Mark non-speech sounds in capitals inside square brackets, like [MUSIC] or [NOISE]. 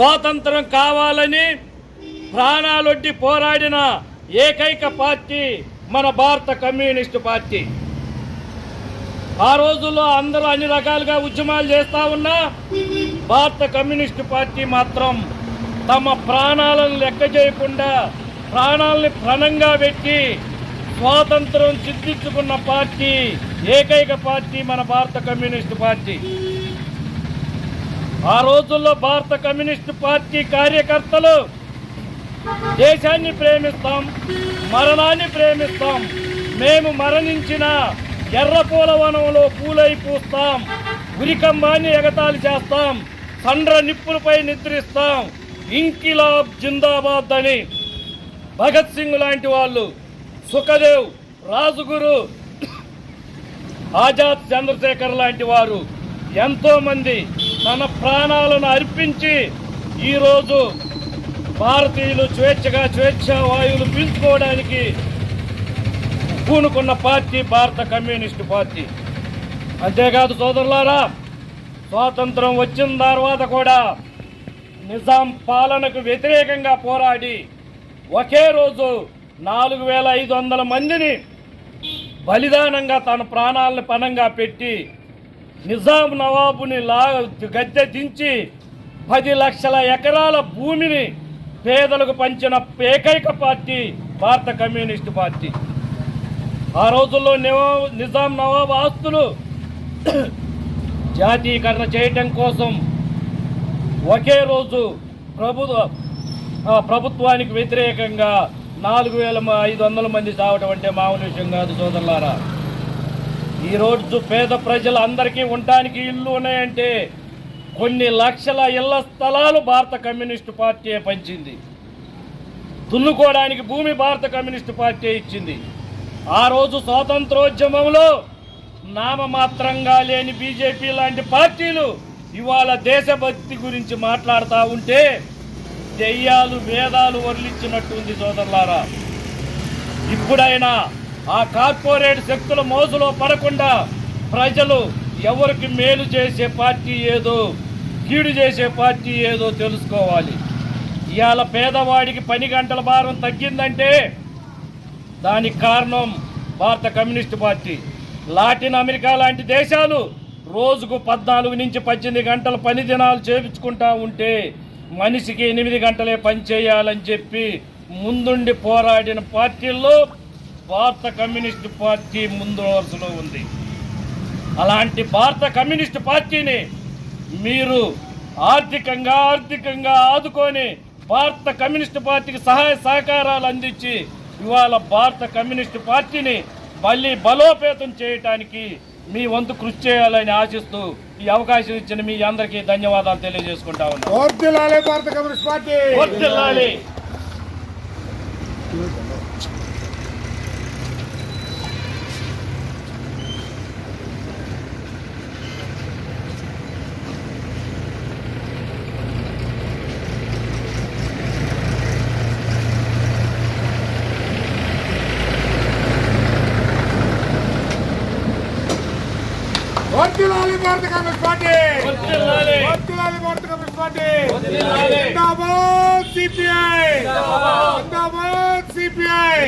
స్వాతంత్రం కావాలని ప్రాణాలొడ్డి పోరాడిన ఏకైక పార్టీ మన భారత కమ్యూనిస్టు పార్టీ. ఆ రోజుల్లో అందరూ అన్ని రకాలుగా ఉద్యమాలు చేస్తా ఉన్నా భారత కమ్యూనిస్టు పార్టీ మాత్రం తమ ప్రాణాలను లెక్క చేయకుండా ప్రాణాలని ప్రణంగా పెట్టి స్వాతంత్రం సిద్ధించుకున్న పార్టీ ఏకైక పార్టీ మన భారత కమ్యూనిస్టు పార్టీ. ఆ రోజుల్లో భారత కమ్యూనిస్టు పార్టీ కార్యకర్తలు దేశాన్ని ప్రేమిస్తాం మరణాన్ని ప్రేమిస్తాం మేము మరణించిన ఎర్రపూల వనంలో పూలై పూస్తాం ఉరికంబాన్ని ఎగతాళి చేస్తాం సండ్ర నిప్పులపై నిద్రిస్తాం ఇంకిలాబ్ జిందాబాద్ అని భగత్ సింగ్ లాంటి వాళ్ళు సుఖదేవ్ రాజుగురు ఆజాద్ చంద్రశేఖర్ లాంటి వారు ఎంతోమంది తన ప్రాణాలను అర్పించి ఈరోజు భారతీయులు స్వేచ్ఛగా స్వేచ్ఛావాయువులు పీల్చుకోవడానికి పూనుకున్న పార్టీ భారత కమ్యూనిస్టు పార్టీ. అంతేకాదు సోదరులారా స్వాతంత్రం వచ్చిన తర్వాత కూడా నిజాం పాలనకు వ్యతిరేకంగా పోరాడి ఒకే రోజు నాలుగు వేల ఐదు వందల మందిని బలిదానంగా తన ప్రాణాలను పణంగా పెట్టి నిజాం నవాబుని లా గద్దె దించి పది లక్షల ఎకరాల భూమిని పేదలకు పంచిన ఏకైక పార్టీ భారత కమ్యూనిస్టు పార్టీ. ఆ రోజుల్లో నివా- నిజాం నవాబు ఆస్తులు [CLEARS THROAT] జాతీయకరణ చేయటం కోసం ఒకే రోజు ప్రభు ప్రభుత్వానికి వ్యతిరేకంగా నాలుగు వేల ఐదు వందల మంది చావటం అంటే మామూలు విషయం కాదు సోదరులారా. ఈ రోజు పేద ప్రజలందరికీ ఉండటానికి ఇల్లు ఉన్నాయంటే కొన్ని లక్షల ఇళ్ళ స్థలాలు భారత కమ్యూనిస్టు పార్టీ పంచింది. దున్నుకోవడానికి భూమి భారత కమ్యూనిస్టు పార్టీ ఇచ్చింది. ఆ రోజు స్వాతంత్రోద్యమంలో నామమాత్రంగా లేని బీజేపీ లాంటి పార్టీలు ఇవాళ దేశభక్తి గురించి మాట్లాడుతూ ఉంటే దెయ్యాలు వేదాలు వదిలించినట్టుంది సోదరులారా. ఇప్పుడైనా ఆ కార్పొరేట్ శక్తుల మోజులో పడకుండా ప్రజలు ఎవరికి మేలు చేసే పార్టీ ఏదో కీడు చేసే పార్టీ ఏదో తెలుసుకోవాలి. ఇవాళ పేదవాడికి పని గంటల భారం తగ్గిందంటే దానికి కారణం భారత కమ్యూనిస్ట్ పార్టీ. లాటిన్ అమెరికా లాంటి దేశాలు రోజుకు పద్నాలుగు నుంచి పద్దెనిమిది గంటల పని దినాలు చేపించుకుంటా ఉంటే మనిషికి ఎనిమిది గంటలే పని చేయాలని చెప్పి ముందుండి పోరాడిన పార్టీల్లో భారత కమ్యూనిస్ట్ పార్టీ ముందు వరుసలో ఉంది. అలాంటి భారత కమ్యూనిస్ట్ పార్టీని మీరు ఆర్థికంగా ఆర్థికంగా ఆదుకొని భారత కమ్యూనిస్ట్ పార్టీకి సహాయ సహకారాలు అందించి ఇవాళ భారత కమ్యూనిస్ట్ పార్టీని మళ్ళీ బలోపేతం చేయటానికి మీ వంతు కృషి చేయాలని ఆశిస్తూ ఈ అవకాశం ఇచ్చిన మీ అందరికీ ధన్యవాదాలు తెలియజేసుకుంటా ఉన్నాను వర్ధిల్లాలి భారత కమ్యూనిస్ట్ పార్టీ! వర్ధిల్లాలి. వర్ధిల్లాలి భారత కమ్యూనిస్ట్ పార్టీ వర్ధిల్లాలి. వర్ధిల్లాలి భారత కమ్యూనిస్ట్ పార్టీ వర్ధిల్లాలి. జిందాబాద్ సిపిఐ జిందాబాద్ సిపిఐ